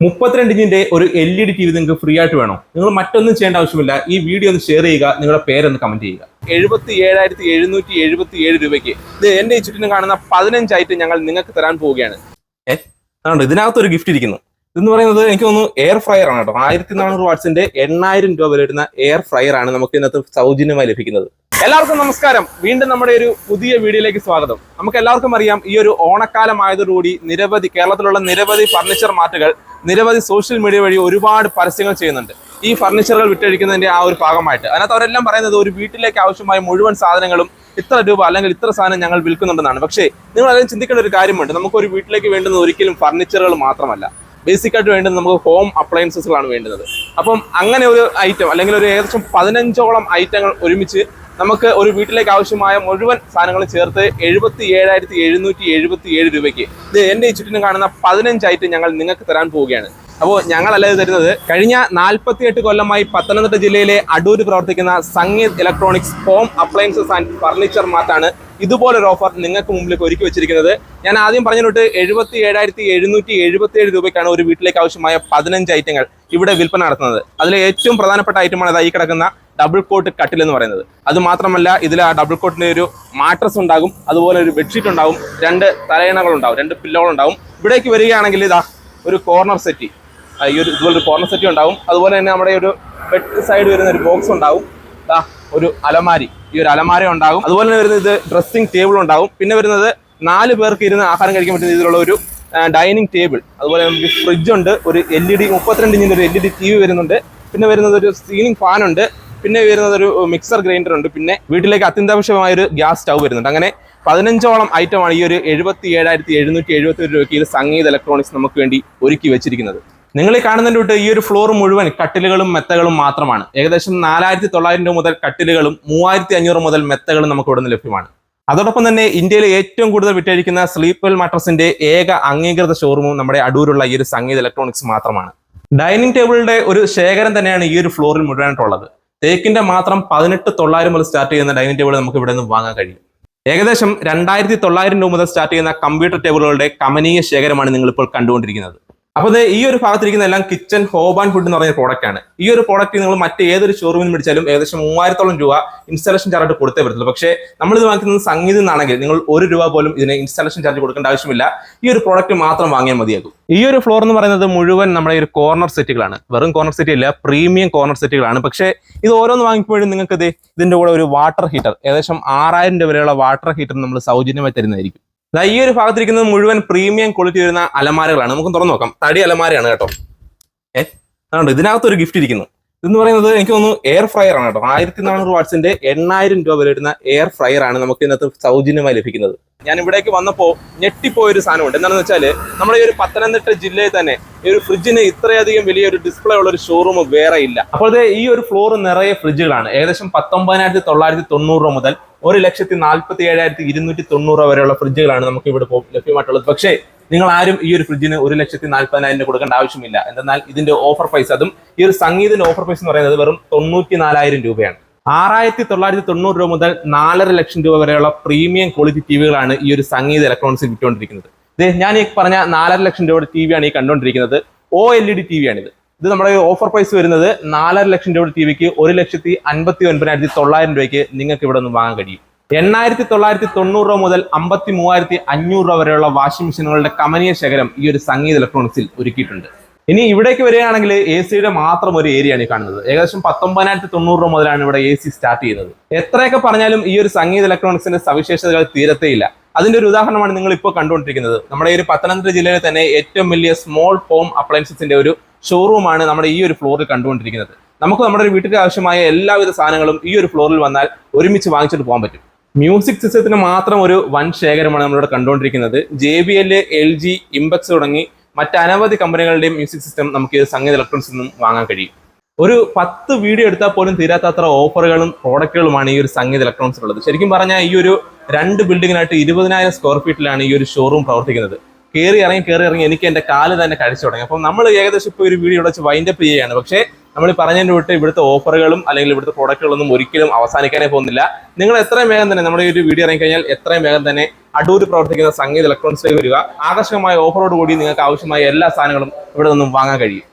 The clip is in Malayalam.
മുപ്പത്തിരണ്ട് ഇഞ്ചിന്റെ ഒരു L E D T V നിങ്ങൾക്ക് ഫ്രീ ആയിട്ട് വേണോ? നിങ്ങൾ മറ്റൊന്നും ചെയ്യേണ്ട ആവശ്യമില്ല. ഈ വീഡിയോ ഒന്ന് ഷെയർ ചെയ്യുക നിങ്ങളുടെ പേരൊന്ന് കമന്റ് ചെയ്യുക. എഴുപത്തി ഏഴായിരത്തി എഴുന്നൂറ്റി എഴുപത്തി ഏഴ് രൂപയ്ക്ക് ഇത് എന്റെ ചുറ്റിനും കാണുന്ന ഐറ്റം ഞങ്ങൾ നിങ്ങൾക്ക് തരാൻ പോവുകയാണ്. ഏഹ് ഇതിനകത്ത് ഒരു ഗിഫ്റ്റ് ഇരിക്കുന്നു. ഇതെന്ന് പറയുന്നത് എനിക്ക് തോന്നുന്നു എയർ ഫ്രയർ ആണ് കേട്ടോ. ആയിരത്തി നാനൂറ് വാട്സിന്റെ എണ്ണായിരം രൂപ വില വരുന്ന എയർ ഫ്രയർ ആണ് നമുക്ക് ഇതിനകത്ത് സൗജന്യമായി ലഭിക്കുന്നത്. എല്ലാവർക്കും നമസ്കാരം. വീണ്ടും നമ്മുടെ ഒരു പുതിയ വീഡിയോയിലേക്ക് സ്വാഗതം. നമുക്ക് എല്ലാവർക്കും അറിയാം ഈ ഒരു ഓണക്കാലമായതോടുകൂടി നിരവധി കേരളത്തിലുള്ള നിരവധി ഫർണിച്ചർ മാറ്റുകൾ നിരവധി സോഷ്യൽ മീഡിയ വഴി ഒരുപാട് പരസ്യങ്ങൾ ചെയ്യുന്നുണ്ട്. ഈ ഫർണിച്ചറുകൾ വിറ്റഴിക്കുന്നതിന്റെ ആ ഒരു ഭാഗമായിട്ട്. അതിനകത്ത് അവരെല്ലാം പറയുന്നത് ഒരു വീട്ടിലേക്ക് ആവശ്യമായ മുഴുവൻ സാധനങ്ങളും ഇത്ര രൂപ അല്ലെങ്കിൽ ഇത്ര സാധനം ഞങ്ങൾ വിൽക്കുന്നുണ്ടെന്നാണ്. പക്ഷേ നിങ്ങൾ അതിന് ചിന്തിക്കേണ്ട ഒരു കാര്യമുണ്ട്. നമുക്ക് ഒരു വീട്ടിലേക്ക് വേണ്ടുന്നത് ഒരിക്കലും ഫർണിച്ചറുകൾ മാത്രമല്ല. ബേസിക് ആയിട്ട് വേണ്ടത് നമുക്ക് ഹോം അപ്ലയൻസസുകളാണ് വേണ്ടുന്നത്. അപ്പം അങ്ങനെ ഒരു ഐറ്റം അല്ലെങ്കിൽ ഒരു ഏകദേശം പതിനഞ്ചോളം ഐറ്റങ്ങൾ ഒരുമിച്ച് നമുക്ക് ഒരു വീട്ടിലേക്ക് ആവശ്യമായ മുഴുവൻ സാധനങ്ങൾ ചേർത്ത് എഴുപത്തി ഏഴായിരത്തി എഴുന്നൂറ്റി എഴുപത്തി ഏഴ് രൂപയ്ക്ക്. ഇത് എന്റെ ഈ ചുറ്റിനും കാണുന്ന ഐറ്റം ഞങ്ങൾ നിങ്ങൾക്ക് തരാൻ പോവുകയാണ്. അപ്പോൾ ഞങ്ങളല്ല ഇത് തരുന്നത്? കഴിഞ്ഞ നാൽപ്പത്തി എട്ട് കൊല്ലമായി പത്തനംതിട്ട ജില്ലയിലെ അടൂര് പ്രവർത്തിക്കുന്ന Sangeeth electronics home appliances and furniture മാർട്ടാണ് ഇതുപോലൊരു ഓഫർ നിങ്ങൾക്ക് മുമ്പിലേക്ക് ഒരുക്കി വെച്ചിരിക്കുന്നത്. ഞാൻ ആദ്യം പറഞ്ഞിട്ട് എഴുപത്തി ഏഴായിരത്തി എഴുന്നൂറ്റി എഴുപത്തി ഏഴ് രൂപയ്ക്കാണ് ഒരു വീട്ടിലേക്ക് ആവശ്യമായ പതിനഞ്ച് ഐറ്റങ്ങൾ ഇവിടെ വിൽപ്പന നടത്തുന്നത്. അതിലെ ഏറ്റവും പ്രധാനപ്പെട്ട ഐറ്റമാണ് ഇതായി കിടക്കുന്ന ഡബിൾ കോട്ട് കട്ടിൽ എന്ന് പറയുന്നത്. അത് മാത്രമല്ല ഇതിൽ ആ ഡബിൾ കോട്ടിന്റെ ഒരു മാട്രസ് ഉണ്ടാകും അതുപോലെ ഒരു ബെഡ്ഷീറ്റ് ഉണ്ടാകും രണ്ട് തലയണകൾ ഉണ്ടാവും രണ്ട് പില്ലോകൾ ഉണ്ടാവും ഇവിടേക്ക് വരികയാണെങ്കിൽ ഇതാ ഒരു കോർണർ സെറ്റ് ഈ ഒരു ഇതുപോലെ ഒരു കോർണർ സെറ്റ് ഉണ്ടാകും. അതുപോലെ തന്നെ നമ്മുടെ ഒരു ബെഡ് സൈഡ് വരുന്ന ഒരു ബോക്സ് ഉണ്ടാകും. ഇതാ ഒരു അലമാരി. ഈ ഒരു അലമാര ഉണ്ടാകും. അതുപോലെ തന്നെ വരുന്നത് ഇത് ഡ്രസ്സിംഗ് ടേബിൾ ഉണ്ടാകും. പിന്നെ വരുന്നത് നാല് പേർക്ക് ഇരുന്ന് ആഹാരം കഴിക്കാൻ പറ്റുന്ന രീതിയിലുള്ള ഒരു ഡൈനിങ് ടേബിൾ അതുപോലെ നമുക്ക് ഫ്രിഡ്ജ് ഉണ്ട്. ഒരു എൽ ഇ ഡി മുപ്പത്തിരണ്ട് ഇഞ്ചിന്റെ ഒരു L E D T V വരുന്നുണ്ട്. പിന്നെ വരുന്നത് ഒരു സീലിംഗ് ഫാൻ ഉണ്ട്. പിന്നെ വരുന്നത് ഒരു മിക്സർ ഗ്രൈൻഡർ ഉണ്ട്. പിന്നെ വീട്ടിലേക്ക് അത്യന്താപേക്ഷിതമായ ഒരു ഗ്യാസ് സ്റ്റൗ വരുന്നുണ്ട്. അങ്ങനെ പതിനഞ്ചോളം ഐറ്റമാണ് ഈ ഒരു എഴുപത്തി ഏഴായിരത്തി എഴുന്നൂറ്റി എഴുപത്തി ഒരു രൂപയ്ക്ക് സംഗീത ഇലക്ട്രോണിക്സ് നമുക്ക് വേണ്ടി ഒരുക്കി വെച്ചിരിക്കുന്നത്. നിങ്ങൾ ഈ കാണുന്നതിന്റെ തൊട്ട് ഈ ഒരു ഫ്ലോർ മുഴുവൻ കട്ടിലുകളും മെത്തകളും മാത്രമാണ്. ഏകദേശം നാലായിരത്തി തൊള്ളായിരം രൂപ മുതൽ കട്ടിലുകളും മൂവായിരത്തി അഞ്ഞൂറ് മുതൽ മെത്തകളും നമുക്ക് ഇവിടെ ലഭ്യമാണ്. അതോടൊപ്പം തന്നെ ഇന്ത്യയിലെ ഏറ്റവും കൂടുതൽ വിറ്റഴിക്കുന്ന സ്ലീപ്പൽ മാട്രസിന്റെ ഏക അംഗീകൃത ഷോറൂമും നമ്മുടെ അടൂരുള്ള ഈ ഒരു സംഗീത ഇലക്ട്രോണിക്സ് മാത്രമാണ്. ഡൈനിങ് ടേബിളിന്റെ ഒരു ശേഖരം തന്നെയാണ് ഈ ഒരു ഫ്ലോറിൽ മുഴുവനായിട്ടുള്ളത്. തേക്കിന്റെ മാത്രം പതിനെട്ട് തൊള്ളായിരം മുതൽ സ്റ്റാർട്ട് ചെയ്യുന്ന ഡൈനിങ് ടേബിൾ നമുക്ക് ഇവിടെ നിന്ന് വാങ്ങാൻ കഴിയും. ഏകദേശം രണ്ടായിരത്തി തൊള്ളായിരം രൂപ മുതൽ സ്റ്റാർട്ട് ചെയ്യുന്ന കമ്പ്യൂട്ടർ ടേബിളുകളുടെ കമനീയ ശേഖരമാണ് നിങ്ങളിപ്പോൾ കണ്ടുകൊണ്ടിരിക്കുന്നത്. അപ്പോൾ ഈ ഒരു ഭാഗത്തിരിക്കുന്ന എല്ലാം കിച്ചൺ ആൻഡ് ഫുഡ് എന്ന് പറയുന്ന പ്രോഡക്റ്റ് ആണ്. ഈ ഒരു പ്രോഡക്റ്റ് നിങ്ങൾ മറ്റ് ഏതൊരു ഷോറൂമിൽ മേടിച്ചാലും ഏകദേശം മൂവായിരത്തോളം രൂപ ഇൻസ്റ്റാളേഷൻ ചാർജ് കൊടുത്തേ പറ്റുള്ളൂ പക്ഷേ നമ്മൾ ഇത് വാങ്ങിക്കുന്നത് സംഗീതം നിന്നാണെങ്കിൽ നിങ്ങൾ ഒരു രൂപ പോലും ഇതിന് ഇൻസ്റ്റാളേഷൻ ചാർജ് കൊടുക്കേണ്ട ആവശ്യമില്ല. ഈ ഒരു പ്രോഡക്റ്റ് മാത്രം വാങ്ങിയാൽ മതിയാകും. ഈ ഒരു ഫ്ലോർ എന്ന് പറയുന്നത് മുഴുവൻ നമ്മുടെ ഒരു കോർണർ സെറ്റുകളാണ് വെറും കോർണർ സെറ്റ് ഇല്ല പ്രീമിയം കോർണർ സെറ്റുകളാണ് പക്ഷേ ഇത് ഓരോന്ന് വാങ്ങിക്കുമ്പോഴും നിങ്ങൾക്ക് ഇത് ഇതിന്റെ കൂടെ ഒരു വാട്ടർ ഹീറ്റർ ഏകദേശം ആറായിരം രൂപ വരെയുള്ള വാട്ടർ ഹീറ്റർ നമ്മൾ സൗജന്യമായി തരുന്നതായിരിക്കും. ഈ ഒരു ഭാഗത്തിരിക്കുന്നത് മുഴുവൻ പ്രീമിയം ക്വാളിറ്റി വരുന്ന അലമാരകളാണ്. നമുക്ക് തുറന്നു നോക്കാം. തടി അലമാരയാണ് കേട്ടോ. ഏ? അതുകൊണ്ട് ഇതിനകത്ത് ഒരു ഗിഫ്റ്റ് ഇരിക്കുന്നു. ഇതെന്ന് പറയുന്നത് എനിക്ക് തോന്നുന്നു എയർ ഫ്രയർ ആണ് കേട്ടോ. ആയിരത്തി നാനൂറ് വാട്സിന്റെ എണ്ണായിരം രൂപ വില വരുന്ന എയർ ഫ്രയർ ആണ് നമുക്ക് ഇന്നത്തെ സൗജന്യമായി ലഭിക്കുന്നത്. ഞാൻ ഇവിടേക്ക് വന്നപ്പോൾ ഞെട്ടിപ്പോയ ഒരു സാധനമുണ്ട്. എന്താണെന്ന് വെച്ചാൽ നമ്മുടെ ഈ ഒരു പത്തനംതിട്ട ജില്ലയിൽ തന്നെ ഈ ഒരു ഫ്രിഡ്ജിന് ഇത്രയധികം വലിയൊരു ഡിസ്പ്ലേ ഉള്ള ഒരു ഷോറൂം വേറെ ഇല്ല. അപ്പോൾ ഈ ഒരു ഫ്ലോർ നിറയെ ഫ്രിഡ്ജുകളാണ് ഏകദേശം പത്തൊമ്പതിനായിരത്തി തൊള്ളായിരത്തി തൊണ്ണൂറ് മുതൽ ഒരു ലക്ഷത്തി നാൽപ്പത്തി ഏഴായിരത്തി ഇരുന്നൂറ്റി തൊണ്ണൂറ് വരെയുള്ള ഫ്രിഡ്ജുകളാണ് നമുക്ക് ഇവിടെ ലഭ്യമായിട്ടുള്ളത്. പക്ഷേ നിങ്ങൾ ആരും ഈ ഒരു ഫ്രിഡ്ജിന് ഒരു ലക്ഷത്തി നാൽപ്പതിനായിരം കൊടുക്കേണ്ട ആവശ്യമില്ല. എന്നാൽ ഇതിന്റെ ഓഫർ പ്രൈസ് അതും ഈ ഒരു സംഗീതിന്റെ ഓഫർ പ്രൈസ് എന്ന് പറയുന്നത് വെറും തൊണ്ണൂറ്റി നാലായിരം രൂപയാണ്. ആറായിരത്തി തൊള്ളായിരത്തി തൊണ്ണൂറ് രൂപ മുതൽ നാലര ലക്ഷം രൂപ വരെയുള്ള പ്രീമിയം ക്വാളിറ്റി ടി വികളാണ് ഈ ഒരു സംഗീത ഇലക്ട്രോണിക്സിൽ വിറ്റുകൊണ്ടിരിക്കുന്നത്. ഞാൻ ഈ പറഞ്ഞ നാലര ലക്ഷം രൂപയുടെ ടി വിയാണ് ഈ കണ്ടുകൊണ്ടിരിക്കുന്നത്. O L E D T V ആണിത്. ഇത് നമ്മുടെ ഓഫർ പ്രൈസ് വരുന്നത് നാലര ലക്ഷം രൂപയുടെ ടി വിക്ക് ഒരു ലക്ഷത്തി അൻപത്തി ഒൻപതിനായിരത്തി തൊള്ളായിരം രൂപയ്ക്ക് നിങ്ങൾക്ക് ഇവിടെ നിന്ന് വാങ്ങാൻ കഴിയും. എണ്ണായിരത്തി തൊള്ളായിരത്തി തൊണ്ണൂറ് രൂപ മുതൽ അമ്പത്തി മൂവായിരത്തി അഞ്ഞൂറ് രൂപ വരെയുള്ള വാഷിംഗ് മെഷീനുകളുടെ കമനീയ ശേഖരം ഈ ഒരു സംഗീത ഇലക്ട്രോണിക്സിൽ ഒരുക്കിയിട്ടുണ്ട്. ഇനി ഇവിടേക്ക് വരികയാണെങ്കിൽ എ സിയുടെ മാത്രം ഒരു ഏരിയ ആണ് ഈ കാണുന്നത്. ഏകദേശം പത്തൊമ്പതിനായിരത്തി തൊണ്ണൂറ് രൂപ മുതലാണ് ഇവിടെ എ സി സ്റ്റാർട്ട് ചെയ്യുന്നത്. എത്രയൊക്കെ പറഞ്ഞാലും ഈ ഒരു സംഗീത ഇലക്ട്രോണിക്സിന്റെ സവിശേഷതകൾ തീരത്തേയില്ല അതിന്റെ ഒരു ഉദാഹരണമാണ് നിങ്ങൾ ഇപ്പോൾ കണ്ടുകൊണ്ടിരിക്കുന്നത്. നമ്മുടെ ഈ ഒരു പത്തനംതിട്ട ജില്ലയിലെ തന്നെ ഏറ്റവും വലിയ സ്മോൾ ഹോം അപ്ലയൻസസിന്റെ ഒരു ഷോറൂമാണ് നമ്മുടെ ഈ ഒരു ഫ്ലോറിൽ കണ്ടുകൊണ്ടിരിക്കുന്നത്. നമുക്ക് നമ്മുടെ ഒരു വീട്ടിൽ ആവശ്യമായ എല്ലാവിധ സാധനങ്ങളും ഈ ഒരു ഫ്ലോറിൽ വന്നാൽ ഒരുമിച്ച് വാങ്ങിച്ചിട്ട് പോകാൻ പറ്റും. മ്യൂസിക് സിസ്റ്റത്തിന് മാത്രം ഒരു വൻ ശേഖരമാണ് നമ്മളിവിടെ കണ്ടുകൊണ്ടിരിക്കുന്നത്. J B L L G Impex തുടങ്ങി മറ്റനവധി കമ്പനികളുടെയും മ്യൂസിക് സിസ്റ്റം നമുക്ക് ഈ സംഗീത ഇലക്ട്രോണിക്സിൽ നിന്നും വാങ്ങാൻ കഴിയും. ഒരു പത്ത് വീഡിയോ എടുത്താൽ പോലും തീരാത്തത്ര ഓഫറുകളും പ്രോഡക്റ്റുകളുമാണ് ഈ ഒരു സംഗീത ഇലക്ട്രോണിക്സിലുള്ളത് ശരിക്കും പറഞ്ഞാൽ ഈ ഒരു രണ്ട് ബിൽഡിങ്ങിനായിട്ട് ഇരുപതിനായിരം സ്ക്വയർ ഫീറ്റിലാണ് ഈ ഒരു ഷോറൂം പ്രവർത്തിക്കുന്നത്. കയറി ഇറങ്ങി കയറി ഇറങ്ങി എനിക്ക് എന്റെ കാൽ തന്നെ കഴിച്ചു തുടങ്ങി. അപ്പം നമ്മൾ ഏകദേശം ഇപ്പോൾ ഒരു വീഡിയോ വെച്ച് വൈൻഡപ്പ് ചെയ്യുകയാണ്. പക്ഷേ നമ്മൾ പറഞ്ഞതിന്റെ വിട്ട് ഇവിടുത്തെ ഓഫറുകളും അല്ലെങ്കിൽ ഇവിടുത്തെ പ്രോഡക്റ്റുകളൊന്നും ഒരിക്കലും അവസാനിക്കാനേ പോകുന്നില്ല. നിങ്ങൾ എത്രയും വേഗം തന്നെ നമ്മുടെ ഈ ഒരു വീഡിയോ ഇറങ്ങി കഴിഞ്ഞാൽ എത്രയും വേഗം തന്നെ അടൂർ പ്രവർത്തിക്കുന്ന സംഗീത ഇലക്ട്രോണിക്സിലേക്ക് വരിക. ആകർഷകമായ ഓഫറോട് കൂടി നിങ്ങൾക്ക് ആവശ്യമായ എല്ലാ സാധനങ്ങളും ഇവിടെ നിന്നും വാങ്ങാൻ കഴിയും.